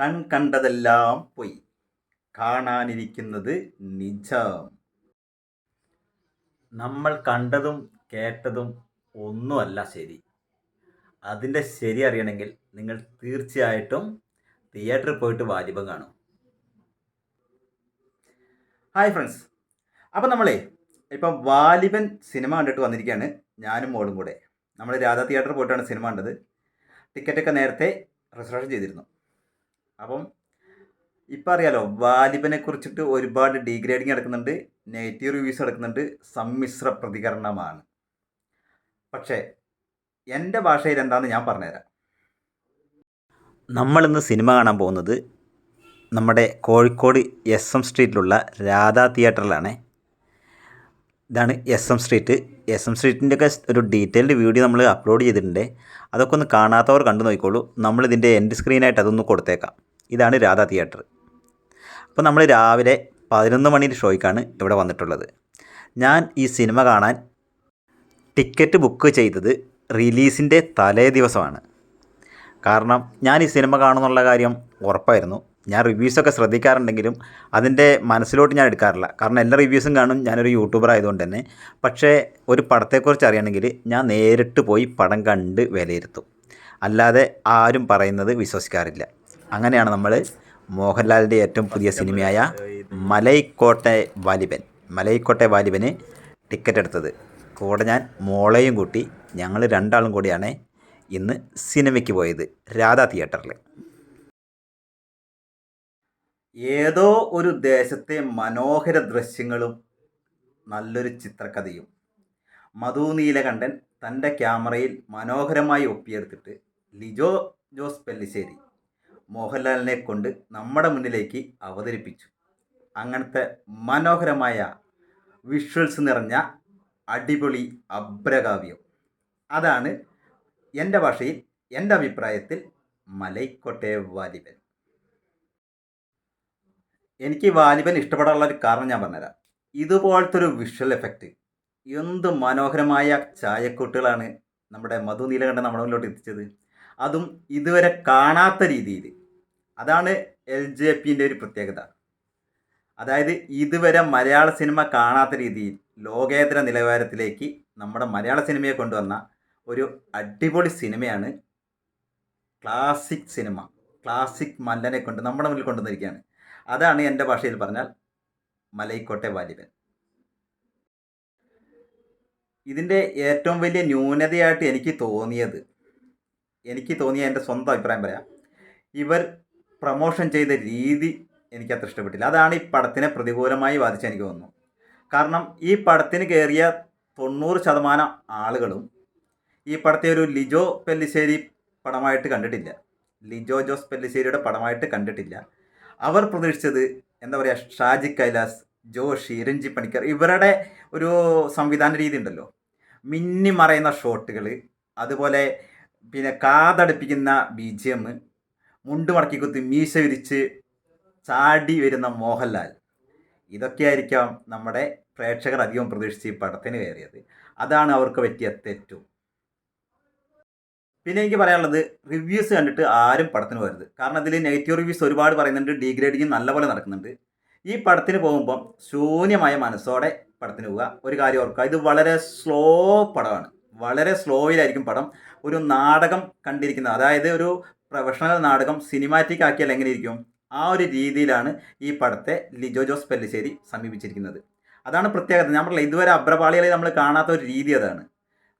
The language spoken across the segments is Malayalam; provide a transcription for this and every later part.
കൺ കണ്ടതെല്ലാം പോയി. കാണാനിരിക്കുന്നത് നിജം. നമ്മൾ കണ്ടതും കേട്ടതും ഒന്നുമല്ല ശരി. അതിന്റെ ശരി അറിയണമെങ്കിൽ നിങ്ങൾ തീർച്ചയായിട്ടും തിയേറ്ററിൽ പോയിട്ട് വാലിബം കാണും. Hi friends. അപ്പം നമ്മളെ ഇപ്പം വാലിബൻ സിനിമ കണ്ടിട്ട് വന്നിരിക്കുകയാണ് ഞാനും മോളും കൂടെ. നമ്മൾ രാധാ തിയേറ്ററിൽ പോയിട്ടാണ് സിനിമ കണ്ടത്. ടിക്കറ്റൊക്കെ നേരത്തെ റിസർവേഷൻ ചെയ്തിരുന്നു. അപ്പം ഇപ്പം അറിയാലോ വാലിബനെ കുറിച്ചിട്ട് ഒരുപാട് ഡീഗ്രേഡിങ് നടക്കുന്നുണ്ട് നെഗറ്റീവ് റിവ്യൂസ് നടക്കുന്നുണ്ട് സമ്മിശ്ര പ്രതികരണമാണ്. പക്ഷേ എന്റെ ഭാഷയിൽ എന്താണെന്ന് ഞാൻ പറഞ്ഞുതരാം. നമ്മളിന്ന് സിനിമ കാണാൻ പോകുന്നത് നമ്മുടെ കോഴിക്കോട് എസ് എം സ്ട്രീറ്റിലുള്ള രാധാ തിയേറ്ററിലാണ്. ഇതാണ് S M street S M സ്ട്രീറ്റിന്റെയൊക്കെ ഒരു ഡീറ്റെയിൽഡ് വീഡിയോ നമ്മൾ അപ്ലോഡ് ചെയ്തിട്ടുണ്ട്. അതൊക്കെ ഒന്ന് കാണാത്തവർ കണ്ടു നോക്കിക്കോളൂ. നമ്മളിതിന്റെ എൻഡ് സ്ക്രീനായിട്ട് അതൊന്ന് കൊടുത്തേക്കാം. ഇതാണ് രാധ തിയേറ്റർ. അപ്പോൾ നമ്മൾ രാവിലെ പതിനൊന്ന് മണിയുടെ ഷോയ്ക്കാണ് ഇവിടെ വന്നിട്ടുള്ളത്. ഞാൻ ഈ സിനിമ കാണാൻ ടിക്കറ്റ് ബുക്ക് ചെയ്തത് റിലീസിന്റെ തലേ ദിവസമാണ്. കാരണം ഞാൻ ഈ സിനിമ കാണുന്നുള്ള കാര്യം ഉറപ്പായിരുന്നു. ഞാൻ റിവ്യൂസൊക്കെ ശ്രദ്ധിക്കാറുണ്ടെങ്കിലും അതിന്റെ മനസ്സിലോട്ട് ഞാൻ എടുക്കാറില്ല. കാരണം എല്ലാ റിവ്യൂസും കാണും. ഞാനൊരു യൂട്യൂബർ ആയതുകൊണ്ട് തന്നെ. പക്ഷേ ഒരു പടത്തെക്കുറിച്ച് അറിയണമെങ്കിൽ ഞാൻ നേരിട്ട് പോയി പടം കണ്ട് വിലയിരുത്തും. അല്ലാതെ ആരും പറയുന്നത് വിശ്വസിക്കാറില്ല. അങ്ങനെയാണ് നമ്മൾ മോഹൻലാലിന്റെ ഏറ്റവും പുതിയ സിനിമയായ മലൈക്കോട്ടെ വാലിബൻ. മലൈക്കോട്ടെ വാലിബന് ടിക്കറ്റ് എടുത്തത്. കൂടെ ഞാൻ മോളെയും കൂട്ടി ഞങ്ങൾ രണ്ടാളും കൂടിയാണ് ഇന്ന് സിനിമയ്ക്ക് പോയത് രാധാ തിയേറ്ററിൽ ഏതോ ഒരു ദേശത്തെ മനോഹര ദൃശ്യങ്ങളും നല്ലൊരു ചിത്രകഥയും. മധു നീലകണ്ഠൻ തന്റെ ക്യാമറയിൽ മനോഹരമായി ഒപ്പിയെടുത്തിട്ട് ലിജോ ജോസ് പെല്ലിശ്ശേരി മോഹൻലാലിനെ കൊണ്ട് നമ്മുടെ മുന്നിലേക്ക് അവതരിപ്പിച്ചു. അങ്ങനത്തെ മനോഹരമായ വിഷ്വൽസ് നിറഞ്ഞ അടിപൊളി അബ്രകാവ്യം അതാണ് എന്റെ ഭാഷയിൽ എന്റെ അഭിപ്രായത്തിൽ മലൈക്കോട്ടെ വാലിബൻ. എനിക്ക് വാലിബൻ ഇഷ്ടപ്പെടാനുള്ള ഒരു കാരണം ഞാൻ പറഞ്ഞുതരാം. ഇതുപോലത്തെ ഒരു വിഷ്വൽ എഫക്റ്റ് എന്ത് മനോഹരമായ ചായക്കൂട്ടുകളാണ് നമ്മുടെ മധു നീലകണ്ഠൻ നമ്മുടെ മുന്നിലോട്ട് എത്തിച്ചത്. അതും ഇതുവരെ കാണാത്ത രീതിയിൽ അതാണ് എൽ ജെ പിന്റെ ഒരു പ്രത്യേകത. അതായത് ഇതുവരെ മലയാള സിനിമ കാണാത്ത രീതിയിൽ ലോകേതര നിലവാരത്തിലേക്ക് നമ്മുടെ മലയാള സിനിമയെ കൊണ്ടുവന്ന ഒരു അടിപൊളി സിനിമയാണ് ക്ലാസിക് സിനിമ. ക്ലാസിക് മല്ലനെ കൊണ്ട് നമ്മുടെ മുന്നിൽ കൊണ്ടുവന്നിരിക്കുകയാണ്. അതാണ് എന്റെ ഭാഷയിൽ പറഞ്ഞാൽ മലൈക്കോട്ടെ വാലിബൻ. ഇതിന്റെ ഏറ്റവും വലിയ ന്യൂനതയായിട്ട് എനിക്ക് തോന്നിയത് എനിക്ക് തോന്നിയ എന്റെ സ്വന്തം അഭിപ്രായം പറയാം. ഇവർ പ്രൊമോഷൻ ചെയ്ത രീതി എനിക്ക് അത്ര ഇഷ്ടപ്പെട്ടില്ല. അതാണ് ഈ പടത്തിനെ പ്രതികൂലമായി ബാധിച്ച എനിക്ക് തോന്നുന്നു. കാരണം ഈ പടത്തിന് കയറിയ തൊണ്ണൂറ് ശതമാനം ആളുകളും ഈ പടത്തെ ഒരു ലിജോ പെല്ലിശ്ശേരി പടമായിട്ട് കണ്ടിട്ടില്ല. ലിജോ ജോസ് പെല്ലിശ്ശേരിയുടെ പടമായിട്ട് കണ്ടിട്ടില്ല. അവർ പ്രതീക്ഷിച്ചത് എന്താ പറയുക ഷാജി കൈലാസ് ജോഷി രഞ്ജി പണിക്കർ ഇവരുടെ ഒരു സംവിധാന രീതി ഉണ്ടല്ലോ. മിന്നി മറയുന്ന ഷോട്ടുകൾ അതുപോലെ പിന്നെ കാതടുപ്പിക്കുന്ന ബി ജി എം മുണ്ട് മടക്കി കുത്തി മീശ വിരിച്ച് ചാടി വരുന്ന മോഹൻലാൽ. ഇതൊക്കെയായിരിക്കാം നമ്മുടെ പ്രേക്ഷകർ അധികം പ്രതീക്ഷിച്ച് ഈ പടത്തിന് കയറിയത്. അതാണ് അവർക്ക് പറ്റിയ തെറ്റും. പിന്നെ എനിക്ക് പറയാനുള്ളത് റിവ്യൂസ് കണ്ടിട്ട് ആരും പടത്തിന് പോരുത് കാരണം ഇതിൽ നെഗറ്റീവ് റിവ്യൂസ് ഒരുപാട് പറയുന്നുണ്ട് ഡീഗ്രേഡിങ് നല്ലപോലെ നടക്കുന്നുണ്ട്. ഈ പടത്തിന് പോകുമ്പം ശൂന്യമായ മനസ്സോടെ പടത്തിന് പോവുക. ഒരു കാര്യം ഓർക്കുക ഇത് വളരെ സ്ലോ പടമാണ്. വളരെ സ്ലോയിലായിരിക്കും പടം. ഒരു നാടകം കണ്ടിരിക്കുന്നത്. അതായത് ഒരു പ്രൊഫഷണൽ നാടകം സിനിമാറ്റിക് ആക്കിയാൽ എങ്ങനെ ഇരിക്കും ആ ഒരു രീതിയിലാണ് ഈ പടത്തെ ലിജോ ജോസ് പെല്ലിശ്ശേരി സമീപിച്ചിരിക്കുന്നത്. അതാണ് പ്രത്യേകത. ഞാൻ പറഞ്ഞില്ല ഇതുവരെ അബ്രപാളികളെ നമ്മൾ കാണാത്ത ഒരു രീതി അതാണ്.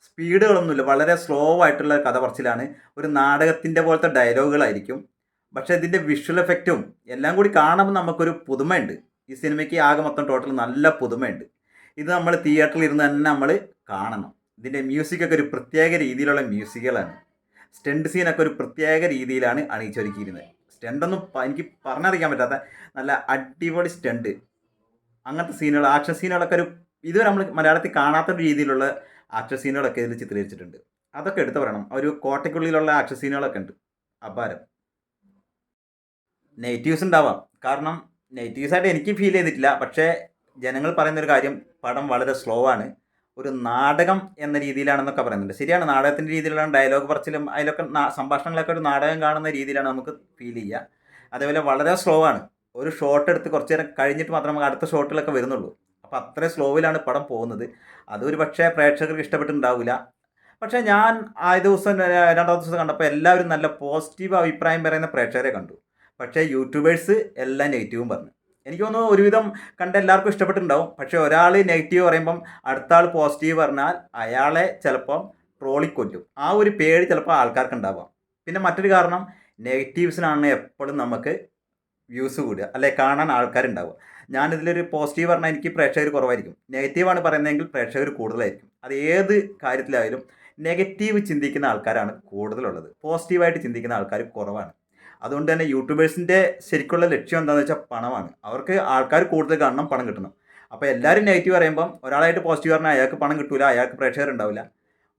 സ്പീഡുകളൊന്നുമില്ല. വളരെ സ്ലോ ആയിട്ടുള്ള കഥ പറച്ചിലാണ്. ഒരു നാടകത്തിന്റെ പോലത്തെ ഡയലോഗുകളായിരിക്കും. പക്ഷേ ഇതിന്റെ വിഷ്വൽ എഫക്റ്റും എല്ലാം കൂടി കാണുമ്പോൾ നമുക്കൊരു പുതുമയുണ്ട്. ഈ സിനിമയ്ക്ക് ആകെ മൊത്തം ടോട്ടൽ നല്ല പുതുമയുണ്ട്. ഇത് നമ്മൾ തിയേറ്ററിൽ ഇരുന്ന് തന്നെ നമ്മൾ കാണണം. ഇതിന്റെ മ്യൂസിക്കൊക്കെ ഒരു പ്രത്യേക രീതിയിലുള്ള മ്യൂസിക്കുകളാണ് സ്റ്റണ്ട് സീനൊക്കെ ഒരു പ്രത്യേക രീതിയിലാണ് അണിയിച്ചൊരുക്കിയിരുന്നത് സ്റ്റണ്ടൊന്നും പ- എനിക്ക് പറഞ്ഞറിയിക്കാൻ പറ്റാത്ത നല്ല അടിപൊളി സ്റ്റണ്ട്. അങ്ങനത്തെ സീനുകൾ ആക്ഷൻ സീനുകളൊക്കെ ഒരു ഇതുവരെ നമ്മൾ മലയാളത്തിൽ കാണാത്ത രീതിയിലുള്ള ആക്ഷൻ സീനുകളൊക്കെ ഇതിൽ ചിത്രീകരിച്ചിട്ടുണ്ട്. അതൊക്കെ എടുത്തു പറയണം. ഒരു കോട്ടയ്ക്കുള്ളിലുള്ള ആക്ഷൻ സീനുകളൊക്കെ ഉണ്ട്. അപാരം. നെഗറ്റീവ്സ് ഉണ്ടാവാം. കാരണം നെഗറ്റീവ്സായിട്ട് എനിക്ക് ഫീൽ ചെയ്തിട്ടില്ല. പക്ഷേ ജനങ്ങൾ പറയുന്നൊരു കാര്യം പടം വളരെ സ്ലോ ആണ്. ഒരു നാടകം എന്ന രീതിയിലാണെന്നൊക്കെ പറയുന്നുണ്ട്. ശരിയാണ് നാടകത്തിന്റെ രീതിയിലുള്ള ഡയലോഗ് പറച്ചിലും അതിലൊക്കെ സംഭാഷണങ്ങളൊക്കെ ഒരു നാടകം കാണുന്ന രീതിയിലാണ് നമുക്ക് ഫീൽ ചെയ്യുക അതേപോലെ വളരെ സ്ലോ ആണ്. ഒരു ഷോട്ട് എടുത്ത് കുറച്ച് നേരം കഴിഞ്ഞിട്ട് മാത്രമേ നമുക്ക് അടുത്ത ഷോട്ടിലൊക്കെ വരുന്നുള്ളൂ. അപ്പോൾ അത്ര സ്ലോവിലാണ് പടം പോകുന്നത്. അതൊരു പക്ഷേ പ്രേക്ഷകർക്ക് ഇഷ്ടപ്പെട്ടിട്ടുണ്ടാവില്ല. പക്ഷേ ഞാൻ ആദ്യ ദിവസം രണ്ടാമത്തെ ദിവസം കണ്ടപ്പോൾ എല്ലാവരും നല്ല പോസിറ്റീവ് അഭിപ്രായം പറയുന്ന പ്രേക്ഷകരെ കണ്ടു. പക്ഷേ യൂട്യൂബേഴ്സ് എല്ലാം നെഗറ്റീവും പറഞ്ഞു. എനിക്ക് തോന്നുന്നു ഒരുവിധം കണ്ട എല്ലാവർക്കും ഇഷ്ടപ്പെട്ടിട്ടുണ്ടാവും. പക്ഷേ ഒരാൾ നെഗറ്റീവ് പറയുമ്പം അടുത്ത ആൾ പോസിറ്റീവ് പറഞ്ഞാൽ അയാളെ ചിലപ്പം ട്രോളിക്കൊല്ലും. ആ ഒരു പേടി ചിലപ്പോൾ ആൾക്കാർക്ക് ഉണ്ടാവാം പിന്നെ മറ്റൊരു കാരണം നെഗറ്റീവ്സിനാണ് എപ്പോഴും നമുക്ക് വ്യൂസ് കൂടുക അല്ലെ കാണാൻ ആൾക്കാരുണ്ടാവുക. ഞാനിതിലൊരു പോസിറ്റീവ് പറഞ്ഞാൽ എനിക്ക് പ്രേക്ഷകർ കുറവായിരിക്കും. നെഗറ്റീവാണ് പറയുന്നതെങ്കിൽ പ്രേക്ഷകർ കൂടുതലായിരിക്കും. അത് ഏത് കാര്യത്തിലായാലും നെഗറ്റീവ് ചിന്തിക്കുന്ന ആൾക്കാരാണ് കൂടുതലുള്ളത്. പോസിറ്റീവായിട്ട് ചിന്തിക്കുന്ന ആൾക്കാർ കുറവാണ്. അതുകൊണ്ട് തന്നെ യൂട്യൂബേഴ്സിന്റെ ശരിക്കുള്ള ലക്ഷ്യം എന്താണെന്ന് വെച്ചാൽ പണമാണ്. അവർക്ക് ആൾക്കാർ കൂടുതൽ കാണണം പണം കിട്ടണം. അപ്പോൾ എല്ലാവരും നെഗറ്റീവ് പറയുമ്പം ഒരാളായിട്ട് പോസിറ്റീവ് പറഞ്ഞാൽ അയാൾക്ക് പണം കിട്ടില്ല അയാൾക്ക് പ്രേക്ഷകർ ഉണ്ടാവില്ല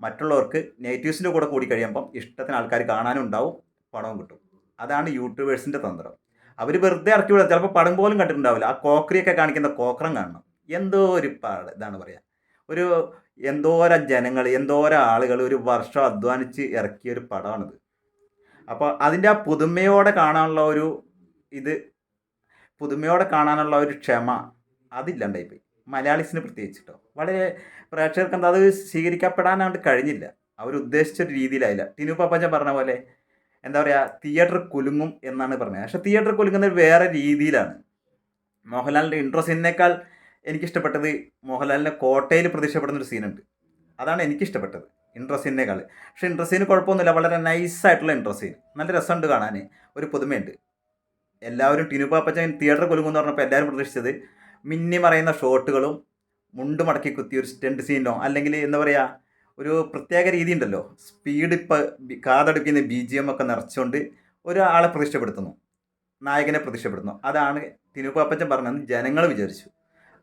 മറ്റുള്ളവർക്ക് നെഗറ്റീവ്സിന്റെ കൂടെ കൂടി കഴിയുമ്പം ഇഷ്ടത്തിന് ആൾക്കാർ കാണാനും ഉണ്ടാവും പണവും കിട്ടും. അതാണ് യൂട്യൂബേഴ്സിന്റെ തന്ത്രം. അവർ വെറുതെ ഇറക്കി വിടാം ചിലപ്പോൾ പടം പോലും കണ്ടിട്ടുണ്ടാവില്ല. ആ കോക്രിയൊക്കെ കാണിക്കുന്ന കോക്രം കാണണം. എന്തോ ഒരു പാട് ഇതാണ് പറയുക ഒരു എന്തോരം ജനങ്ങൾ എന്തോരം ആളുകൾ ഒരു വർഷം അധ്വാനിച്ച് ഇറക്കിയ ഒരു പടമാണിത്. അപ്പോൾ അതിന്റെ ആ പുതുമയോടെ കാണാനുള്ള ഒരു ഇത് പുതുമയോടെ കാണാനുള്ള ഒരു ക്ഷമ അതില്ലാണ്ടായിപ്പോയി മലയാളീസിന് പ്രത്യേകിച്ചിട്ടോ വളരെ പ്രേക്ഷകർക്ക് എന്താ അത് സ്വീകരിക്കപ്പെടാനായിട്ട് കഴിഞ്ഞില്ല. അവർ ഉദ്ദേശിച്ച ഒരു രീതിയിലായില്ല. ടിനു പാപ്പച്ചൻ പറഞ്ഞ പോലെ എന്താ പറയുക തിയേറ്റർ കുലുങ്ങും എന്നാണ് പറഞ്ഞത്. പക്ഷേ തിയേറ്റർ കുലുങ്ങുന്നത് വേറെ രീതിയിലാണ്. മോഹൻലാലിന്റെ ഇൻട്രോ സീനിനേക്കാൾ എനിക്കിഷ്ടപ്പെട്ടത് മോഹൻലാലിന്റെ കോട്ടയിൽ പ്രത്യക്ഷപ്പെടുന്ന ഒരു സീനുണ്ട് അതാണ് എനിക്കിഷ്ടപ്പെട്ടത്. ഇൻട്രോ സീനിനേക്കാൾ പക്ഷേ ഇൻട്രോ സീന് കുഴപ്പമൊന്നുമില്ല. വളരെ നൈസായിട്ടുള്ള ഇൻട്രോ സീൻ നല്ല രസമുണ്ട് കാണാൻ. ഒരു പുതുമയുണ്ട്. എല്ലാവരും ടിനു പാപ്പച്ചൻ തിയേറ്റർ കുലുങ്ങുമെന്ന് പറഞ്ഞപ്പോൾ എല്ലാവരും പ്രതീക്ഷിച്ചത് മിന്നി മറയുന്ന ഷോട്ടുകളും മുണ്ട് മടക്കി കുത്തി ഒരു സ്റ്റണ്ട് സീനോ അല്ലെങ്കിൽ എന്താ പറയുക ഒരു പ്രത്യേക രീതി ഉണ്ടല്ലോ. സ്പീഡ് ഇപ്പോൾ കാതടുപ്പിക്കുന്ന ബി ജി എം ഒക്കെ നിറച്ചുകൊണ്ട് ഒരാളെ പ്രതീക്ഷപ്പെടുത്തുന്നു നായകനെ പ്രതീക്ഷപ്പെടുത്തുന്നു അതാണ് ടിനു പറഞ്ഞതെന്ന് പറഞ്ഞത് ജനങ്ങൾ വിചാരിച്ചു.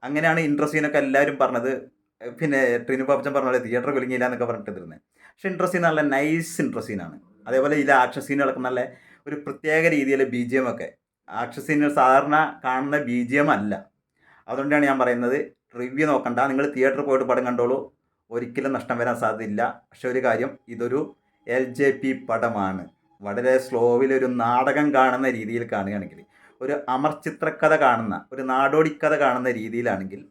അങ്ങനെയാണ് ഇൻട്രോ സീനൊക്കെ എല്ലാവരും പറഞ്ഞത് പിന്നെ ട്രിനു പാപ്പച്ചൻ പറഞ്ഞ പോലെ തിയേറ്റർ കുലുങ്ങിയില്ല എന്നൊക്കെ പറഞ്ഞിട്ട് ഇരുന്നത് പക്ഷേ ഇൻട്രോ സീൻ നല്ല നൈസ് ഇൻട്രോ സീനാണ് അതേപോലെ ഇതിലെ ആക്ഷൻ സീനുകളൊക്കെ നല്ല ഒരു പ്രത്യേക രീതിയിലെ ബി ജി എം ഒക്കെ. ആക്ഷൻ സീനുകൾ സാധാരണ കാണുന്ന ബി ജി എം അല്ല. അതുകൊണ്ടാണ് ഞാൻ പറയുന്നത് റിവ്യൂ നോക്കണ്ട. നിങ്ങൾ തിയേറ്ററിൽ പോയിട്ട് പടം കണ്ടോളൂ. ഒരിക്കലും നഷ്ടം വരാൻ സാധ്യതയില്ല. പക്ഷെ ഒരു കാര്യം ഇതൊരു എൽ ജെ പി പടമാണ്. വളരെ സ്ലോവിൽ ഒരു നാടകം കാണുന്ന രീതിയിൽ കാണുകയാണെങ്കിൽ ഒരു അമർചിത്രക്കഥ കാണുന്ന ഒരു നാടോടിക്കഥ കാണുന്ന രീതിയിലാണെങ്കിൽ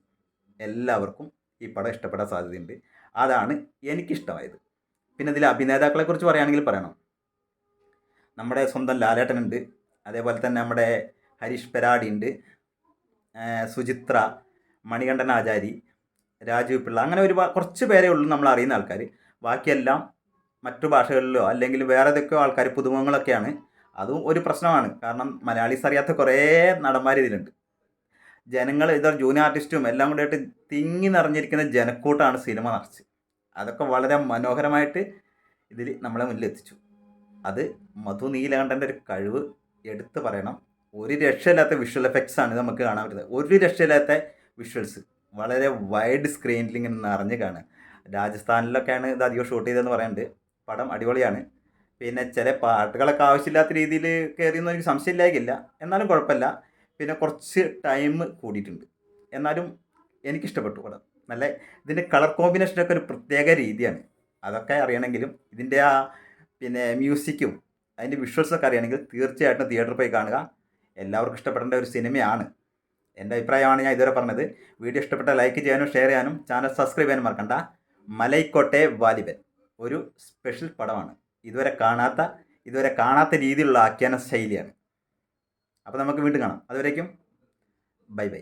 എല്ലാവർക്കും ഈ പടം ഇഷ്ടപ്പെടാൻ സാധ്യതയുണ്ട്. അതാണ് എനിക്കിഷ്ടമായത്. പിന്നെ ഇതിൽ അഭിനേതാക്കളെ കുറിച്ച് പറയുകയാണെങ്കിൽ പറയണം. നമ്മുടെ സ്വന്തം ലാലേട്ടനുണ്ട്. അതേപോലെ തന്നെ നമ്മുടെ ഹരീഷ് പെരാടി ഉണ്ട് സുചിത്ര മണികണ്ഠൻ ആചാരി രാജു പിള്ള അങ്ങനെ ഒരു കുറച്ച് പേരേ ഉള്ളൂ നമ്മൾ അറിയുന്ന ആൾക്കാർ. ബാക്കിയെല്ലാം മറ്റു ഭാഷകളിലോ അല്ലെങ്കിൽ വേറെ ഏതൊക്കെയോ ആൾക്കാർ പുതുമുഖങ്ങളൊക്കെയാണ്. അതും ഒരു പ്രശ്നമാണ്. കാരണം മലയാളീസ് അറിയാത്ത കുറേ നടന്മാർ ഇതിലുണ്ട്. ജനങ്ങൾ ഇതോ ജൂനിയർ ആർട്ടിസ്റ്റും എല്ലാം കൂടിയായിട്ട് തിങ്ങി നിറഞ്ഞിരിക്കുന്ന ജനക്കൂട്ടാണ് സിനിമ നിറച്ച് അതൊക്കെ വളരെ മനോഹരമായിട്ട് ഇതിൽ നമ്മളെ മുന്നിൽ എത്തിച്ചു. അത് മധു നീലകണ്ഠന്റെ ഒരു കഴിവ് എടുത്തു പറയണം. ഒരു രക്ഷയില്ലാത്ത വിഷ്വൽ എഫക്ട്സ് ആണ് നമുക്ക് കാണാൻ പറ്റുന്നത്. ഒരു രക്ഷയില്ലാത്ത വിഷ്വൽസ് വളരെ വൈഡ് സ്ക്രീനിൽ ഇങ്ങനെ നിറഞ്ഞ് കാണുക. രാജസ്ഥാനിലൊക്കെയാണ് ഇത് അധികം ഷൂട്ട് ചെയ്തതെന്ന് പറയുന്നുണ്ട് പടം അടിപൊളിയാണ്. പിന്നെ ചില പാട്ടുകളൊക്കെ ആവശ്യമില്ലാത്ത രീതിയിൽ കയറിയെന്ന് എനിക്ക് സംശയമില്ലായിരിക്കില്ല എന്നാലും കുഴപ്പമില്ല. പിന്നെ കുറച്ച് ടൈം കൂടിയിട്ടുണ്ട്. എന്നാലും എനിക്കിഷ്ടപ്പെട്ടു പടം. നല്ല ഇതിന്റെ കളർ കോമ്പിനേഷനൊക്കെ ഒരു പ്രത്യേക രീതിയാണ്. അതൊക്കെ അറിയണമെങ്കിലും ഇതിന്റെ ആ പിന്നെ മ്യൂസിക്കും അതിന്റെ വിഷ്വൽസൊക്കെ അറിയണമെങ്കിൽ തീർച്ചയായിട്ടും തിയേറ്ററിൽ പോയി കാണുക. എല്ലാവർക്കും ഇഷ്ടപ്പെടേണ്ട ഒരു സിനിമയാണ് എന്റെ അഭിപ്രായമാണ് ഞാൻ ഇതുവരെ പറഞ്ഞത്. വീഡിയോ ഇഷ്ടപ്പെട്ട ലൈക്ക് ചെയ്യാനും ഷെയർ ചെയ്യാനും ചാനൽ സബ്സ്ക്രൈബ് ചെയ്യാനും മറക്കണ്ട. മലൈക്കോട്ടെ വാലിബൻ. ഒരു സ്പെഷ്യൽ പടമാണ്. ഇതുവരെ കാണാത്ത ഇതുവരെ കാണാത്ത രീതിയിലുള്ള ആഖ്യാന ശൈലിയാണ്. അപ്പോൾ നമുക്ക് വീണ്ടും കാണാം. അതുവരേക്കും ബൈ ബൈ.